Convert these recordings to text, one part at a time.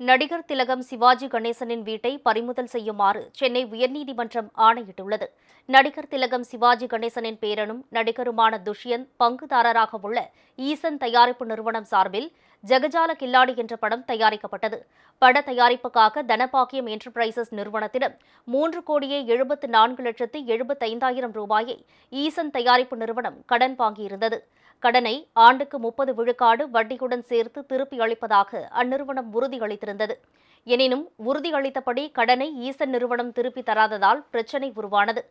நடிகர் திலகம் சிவாஜி கணேசனின் வீட்டை பறிமுதல் செய்யுமாறு சென்னை உயர்நீதிமன்றம் ஆணையிட்டுள்ளது. நடிகர் திலகம் சிவாஜி கணேசனின் பேரனும் நடிகருமான துஷ்யந்த் பங்குதாரராக உள்ள ஈசன் தயாரிப்பு நிறுவனம் சார்பில் ஜெகஜால கில்லாடி என்ற படம் தயாரிக்கப்பட்டது. பட தயாரிப்புக்காக தனபாக்கியம் என்டர்பிரைசஸ் நிறுவனத்திடம் மூன்று கோடியே எழுபத்து நான்கு லட்சத்து எழுபத்தைந்தாயிரம் ரூபாயை ஈசன் தயாரிப்பு நிறுவனம் கடன் வாங்கியிருந்தது. கடனை ஆண்டுக்கு முப்பது விழுக்காடு வட்டியுடன் சேர்த்து திருப்பி அளிப்பதாக அந்நிறுவனம் உறுதியளித்திருந்தது. எனினும் உறுதியளித்தபடி கடனை ஈசன் நிறுவனம் திருப்பி தராததால் பிரச்சினை உருவானது.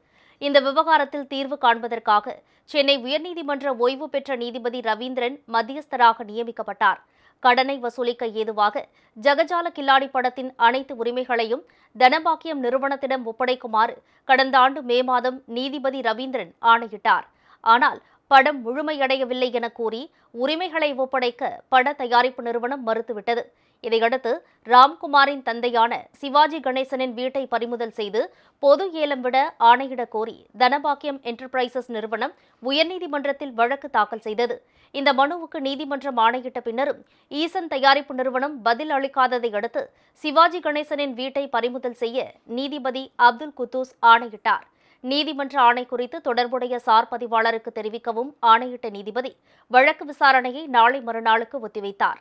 இந்த விவகாரத்தில் தீர்வு காண்பதற்காக சென்னை உயர்நீதிமன்ற ஓய்வு பெற்ற நீதிபதி ரவீந்திரன் மத்தியஸ்தராக நியமிக்கப்பட்டார். கடனை வசூலிக்க ஏதுவாக ஜகஜால கில்லாடி படத்தின் அனைத்து உரிமைகளையும் தனபாக்கியம் நிறுவனத்திடம் ஒப்படைக்குமாறு கடந்த ஆண்டு மே மாதம் நீதிபதி ரவீந்திரன் ஆணையிட்டார். ஆனால் படம் முழுமையடையவில்லை என கூறி உரிமைகளை ஒப்படைக்க பட தயாரிப்பு நிறுவனம் மறுத்துவிட்டது. இதையடுத்து ராம்குமாரின் தந்தையான சிவாஜி கணேசனின் வீட்டை பறிமுதல் செய்து பொது ஏலம் விட ஆணையிடக் கோரி தனபாக்கியம் என்டர்பிரைசஸ் நிறுவனம் உயர்நீதிமன்றத்தில் வழக்கு தாக்கல் செய்தது. இந்த மனுவுக்கு நீதிமன்றம் ஆணையிட்ட பின்னரும் ஈசன் தயாரிப்பு நிறுவனம் பதில் அளிக்காததை அடுத்து சிவாஜி கணேசனின் வீட்டை பறிமுதல் செய்ய நீதிபதி அப்துல் குத்தூஸ் ஆணையிட்டார். நீதிமன்ற ஆணை குறித்து தொடர்புடைய சார் பதிவாளருக்கு தெரிவிக்கவும் ஆணையிட்ட நீதிபதி வழக்கு விசாரணையை நாளை மறுநாளுக்கு ஒத்திவைத்தார்.